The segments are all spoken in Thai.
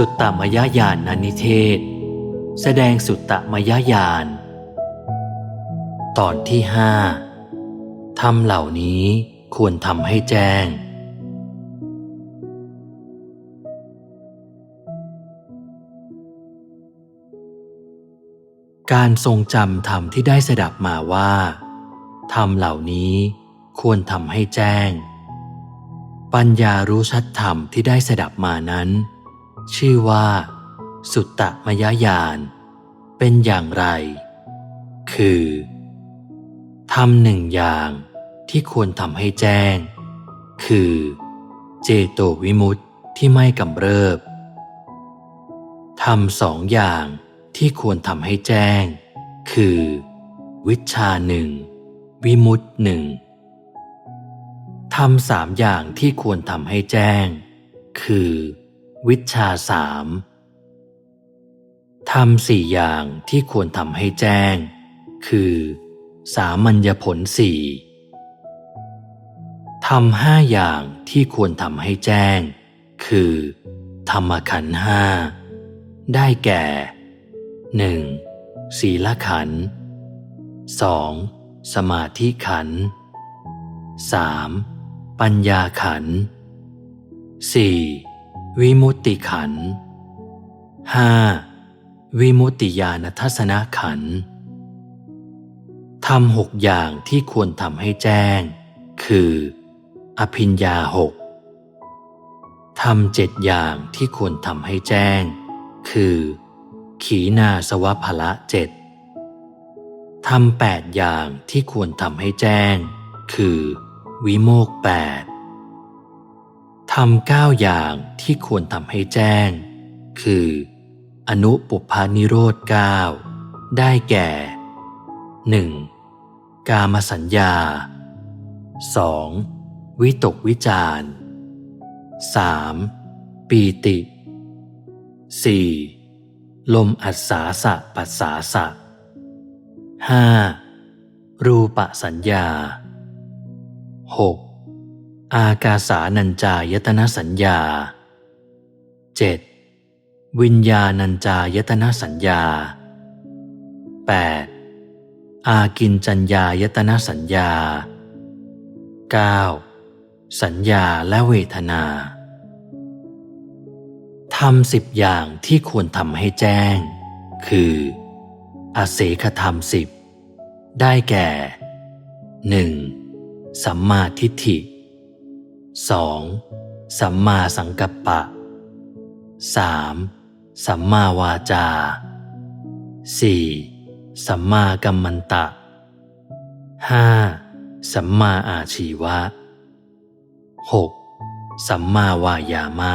สุตตมยญาณนนิเทศ แสดงสุตตมยญาณตอนที่ห้าทำเหล่านี้ควรทำให้แจ้ง การทรงจำธรรมที่ได้สดับมาว่าธรรมเหล่านี้ควรทำให้แจ้ง ปัญญารู้ชัดธรรมที่ได้สดับมานั้น ชื่อว่า สุตตมยญาณเป็นอย่างไร คือทำหนึ่งอย่างที่ควรทำให้แจ้ง คือ เจโตวิมุตติที่ไม่กำเริบทำสองอย่างที่ควรทำให้แจ้ง คือ วิชาหนึ่งวิมุตติหนึ่งทำสามอย่างที่ควรทำให้แจ้ง คือ วิชาสามทำสี่อย่างที่ควรทำให้แจ้ง คือ สามัญญผลสี่ทำห้าอย่างที่ควรทำให้แจ้ง คือ ธรรมขันห้าได้แก่หนึ่งศีลขันสองสมาธิขันสามปัญญาขันสี่ วิมุตติขันห้าวิมุตติญาณทัศนขันทำหกอย่างที่ควรทำให้แจ้ง คือ อภิญญาหกทำเจ็ดอย่างที่ควรทำให้แจ้ง คือ ขีนาสวพละเจ็ดทำแปดอย่างที่ควรทำให้แจ้ง คือ วิโมกแปด ทำเก้าอย่างที่ควรทำให้แจ้ง คือ อนุปุพานิโรธเก้าได้แก่หนึ่งกามสัญญา 2. วิตกวิจาร 3. ปีติ 4. ลมอัศสาสะปัสสาสะ 5. รูปสัญญา 6. อากาสานัญจายตนะสัญญา 7. วิญญาณัญจายตนะสัญญา 8. อากินจัญญายตนะสัญญา 9. สัญญาและเวทนาทำสิบอย่างที่ควรทำให้แจ้ง คือ อเสขธรรมสิบได้แก่ 1. สัมมาทิฏฐิ 2. สัมมาสังกัปปะ 3. สัมมาวาจา 4. สัมมากัมมันตะ 5. สัมมาอาชีวะ 6. สัมมาวายามะ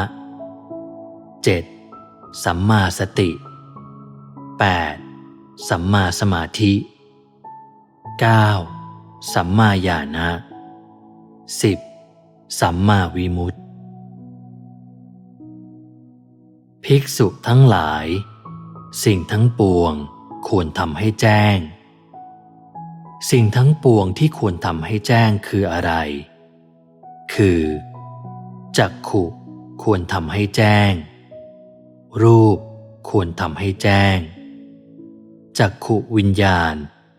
7. สัมมาสติ 8. สัมมาสมาธิ 9. สัมมาญาณะ 10. สัมมาวิมุตติ ภิกษุทั้งหลาย สิ่งทั้งปวงควรทำให้แจ้ง สิ่งทั้งปวงที่ควรทำให้แจ้งคืออะไร คือจักขุควรทำให้แจ้ง รูปควรทำให้แจ้ง จักขุวิญญาณ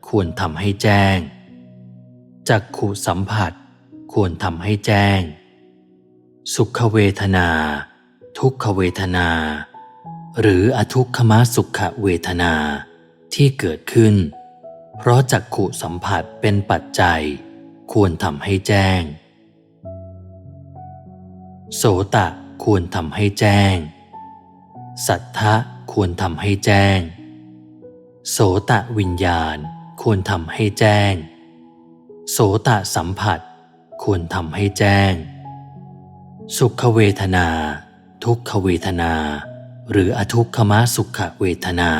ควรทำให้แจ้ง จักขุสัมผัส ควรทำให้แจ้ง สุขเวทนา ทุกขเวทนา หรืออทุกขมสุขเวทนาที่เกิดขึ้น เพราะจักขุสัมผัสเป็นปัจจัย ควรทำให้แจ้ง โสตะควรทำให้แจ้ง สัทธะควรทำให้แจ้ง โสตะวิญญาณควรทำให้แจ้ง โสตะสัมผัส ควรทำให้แจ้ง สุขเวทนา ทุกขเวทนา หรืออทุกขมสุขเวทนา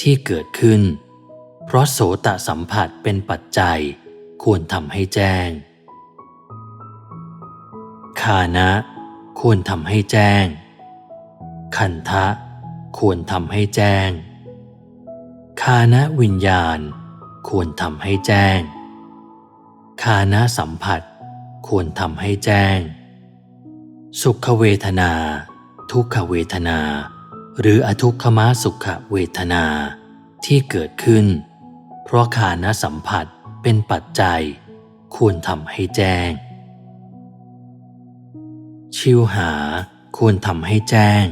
ที่เกิดขึ้น เพราะโสตสัมผัสเป็นปัจจัยควรทำให้แจ้ง คานะ ควรทำให้แจ้ง คันทะ ควรทำให้แจ้ง คานะวิญญาณ ควรทำให้แจ้ง คานะสัมผัส ควรทำให้แจ้ง สุขเวทนา ทุกขเวทนา หรืออทุกขมสุขเวทนาที่เกิดขึ้น เพราะขานสัมผัสเป็นปัจจัย ควรทำให้แจ้ง ชิวหาควรทำให้แจ้ง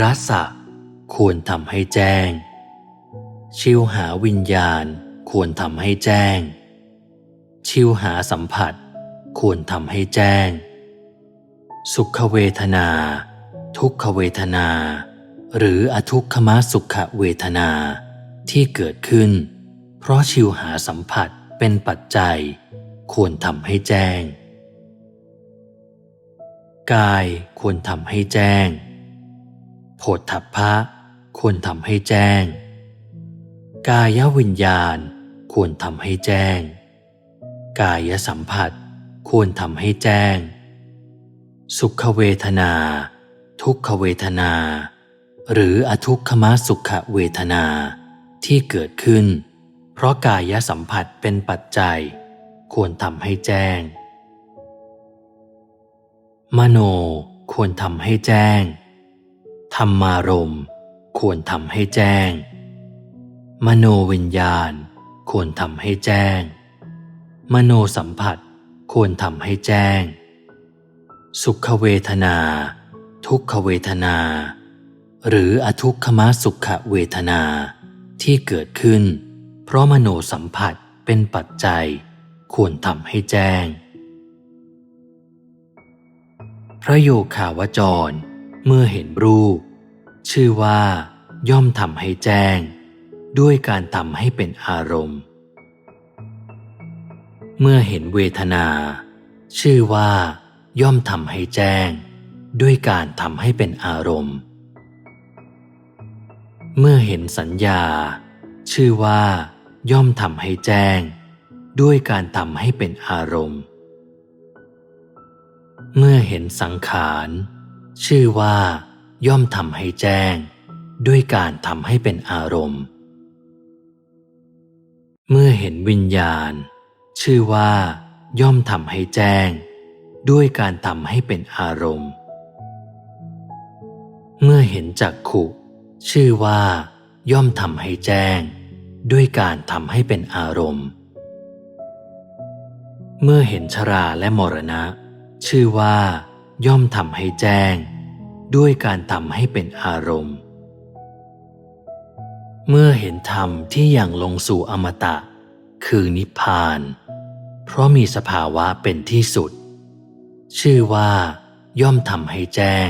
รัสะควรทำให้แจ้ง ชิวหาวิญญาณควรทำให้แจ้ง ชิวหาสัมผัส ควรทำให้แจ้ง สุขเวทนา ทุกขเวทนา หรืออทุกขมสุขเวทนาที่เกิดขึ้น เพราะชิวหาสัมผัสเป็นปัจจัย ควรทำให้แจ้ง กายควรทำให้แจ้งโผฏฐัพพะควรทำให้แจ้ง กายวิญญาณควรทำให้แจ้ง กายสัมผัส ควรทำให้แจ้ง สุขเวทนา ทุกขเวทนา หรืออทุกขมสุขเวทนาที่เกิดขึ้น เพราะกายสัมผัสเป็นปัจจัย ควรทำให้แจ้ง มโนควรทำให้แจ้ง ธรรมารมควรทำให้แจ้ง มโนวิญญาณ ควรทำให้แจ้ง มโนสัมผัส ควรทำให้แจ้ง สุขเวทนา ทุกขเวทนา หรืออทุกขมสุขเวทนาที่เกิดขึ้น เพราะมโนสัมผัสเป็นปัจจัย ควรทำให้แจ้ง พระโยคาวจร เมื่อเห็นรูป ชื่อว่า ย่อมทำให้แจ้ง ด้วยการทำให้เป็นอารมณ์ เมื่อเห็นเวทนา ชื่อว่า ย่อมทำให้แจ้ง ด้วยการทำให้เป็นอารมณ์ เมื่อเห็นสัญญา ชื่อว่า ย่อมทำให้แจ้ง ด้วยการทำให้เป็นอารมณ์ เมื่อเห็นสังขาร ชื่อว่า ย่อมทำให้แจ้ง ด้วยการทำให้เป็นอารมณ์ เมื่อเห็นวิญญาณ ชื่อว่า ย่อมทำให้แจ้ง ด้วยการทำให้เป็นอารมณ์ เมื่อเห็นจักขุชื่อว่า ย่อมทำให้แจ้ง ด้วยการทำให้เป็นอารมณ์ เมื่อเห็นชราและมรณะ ชื่อว่า ย่อมทำให้แจ้ง ด้วยการทำให้เป็นอารมณ์ เมื่อเห็นธรรมที่อย่างลงสู่อมตะ คือนิพพาน เพราะมีสภาวะเป็นที่สุด ชื่อว่า ย่อมทำให้แจ้ง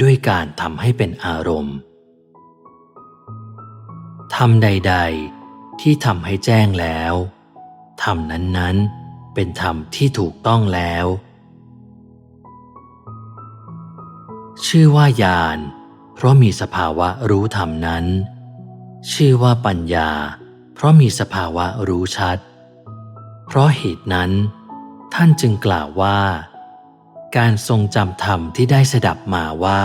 ด้วยการทำให้เป็นอารมณ์ธรรมใด ๆ ที่ทำให้แจ้งแล้วธรรมนั้นๆ เป็นธรรมที่ถูกต้องแล้ว ชื่อว่าญาณเพราะมีสภาวะรู้ธรรมนั้น ชื่อว่าปัญญา เพราะมีสภาวะรู้ชัด เพราะเหตุนั้น ท่านจึงกล่าวว่า การทรงจำธรรมที่ได้สดับมาว่า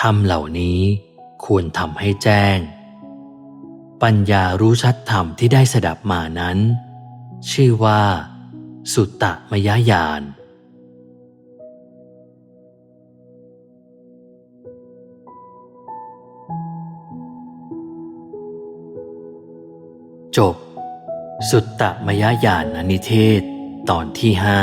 ธรรมเหล่านี้ควรทำให้แจ้ง ปัญญารู้ชัดธรรมที่ได้สดับมานั้น ชื่อว่า สุตตมยญาณจบ สุตตมยญาณนิเทศ ตอนที่ห้า